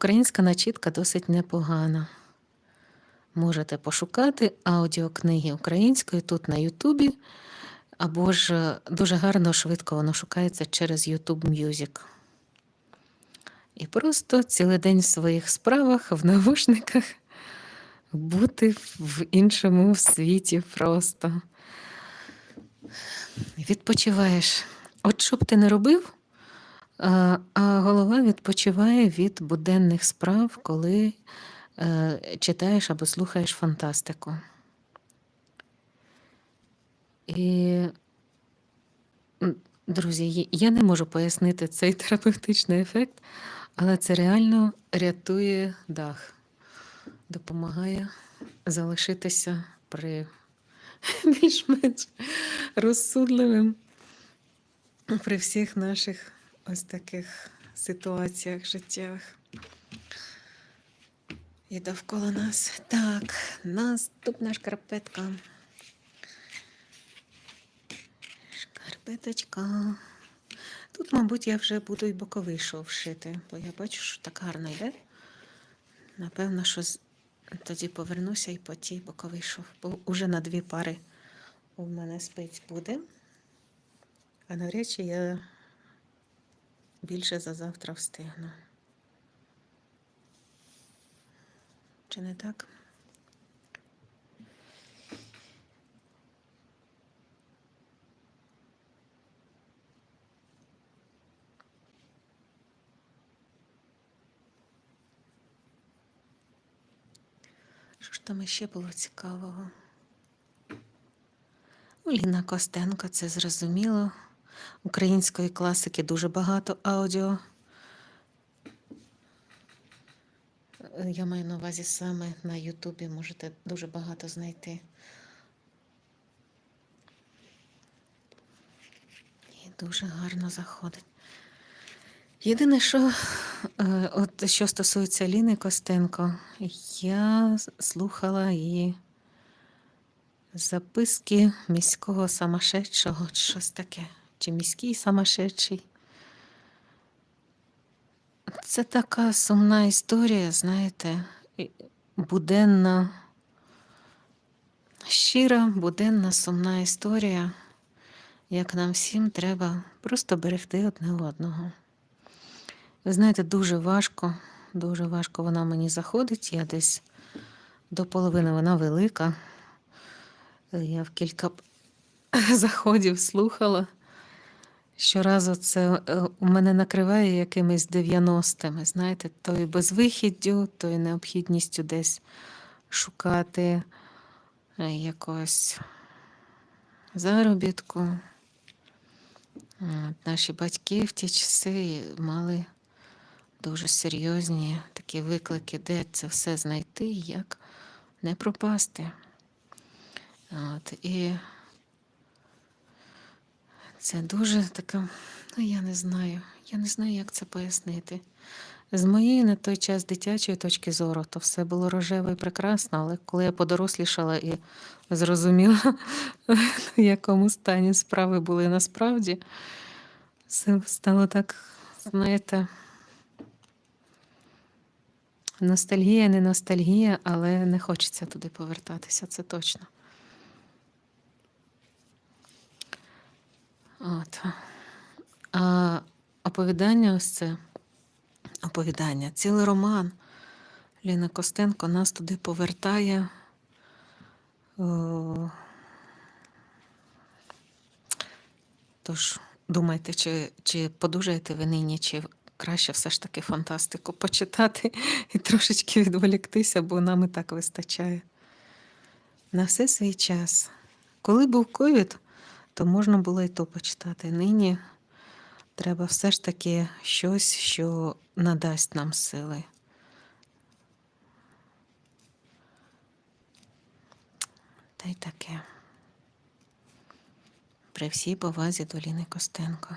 українська начітка досить непогана. Можете пошукати аудіокниги українською тут на Ютубі, або ж е, дуже гарно, швидко воно шукається через YouTube Music. І просто цілий день в своїх справах, в навушниках бути в іншому світі просто. Відпочиваєш. От що б ти не робив, а голова відпочиває від буденних справ, коли е, читаєш або слухаєш фантастику. І, друзі, я не можу пояснити цей терапевтичний ефект, але це реально рятує дах, допомагає залишитися при більш-менш розсудливим при всіх наших ось таких ситуаціях життєвих. І довкола нас. Так, наступна шкарпетка. Шкарпеточка. Тут, мабуть, я вже буду і боковий шов шити, бо я бачу, що так гарно йде. Напевно, що тоді повернуся і по тій боковий шов, бо уже на дві пари у мене спиць буде. А на речі я більше за завтра встигну. Чи не так? Що ж там іще було цікавого? Ліна Костенко, це зрозуміло. Української класики дуже багато аудіо. Е, Я маю на увазі саме на Ютубі можете дуже багато знайти. І дуже гарно заходить. Єдине, що, е, от що стосується Ліни Костенко, я слухала її записки міського самошедшого, щось таке, чи міський самошедший. Це така сумна історія, знаєте, буденна, щира, буденна, сумна історія, як нам всім треба просто берегти одне одного. Ви знаєте, дуже важко, дуже важко вона мені заходить. Я десь до половини вона велика. Я в кілька заходів слухала. Щоразу це е, у мене накриває якимись 90-ми, знаєте, то і безвихіддю, то і необхідністю десь шукати е, якогось заробітку. От, Наші батьки в ті часи мали дуже серйозні такі виклики, де це все знайти, як не пропасти. От, і це дуже така, ну я не знаю, я не знаю, як це пояснити. З моєї на той час дитячої точки зору, то все було рожеве і прекрасно, але коли я подорослішала і зрозуміла, в якому стані справи були насправді, все стало так, знаєте, ностальгія, не ностальгія, але не хочеться туди повертатися, це точно. От. А оповідання ось це оповідання, цілий роман Ліна Костенко нас туди повертає. Тож думайте, чи, чи подужаєте ви нині, чи краще все ж таки фантастику почитати і трошечки відволіктися, бо нам і так вистачає. На все свій час. Коли був ковід, то можна було і то почитати. Нині треба все ж таки щось, що надасть нам сили. Та й таке. При всій повазі до Ліни Костенко.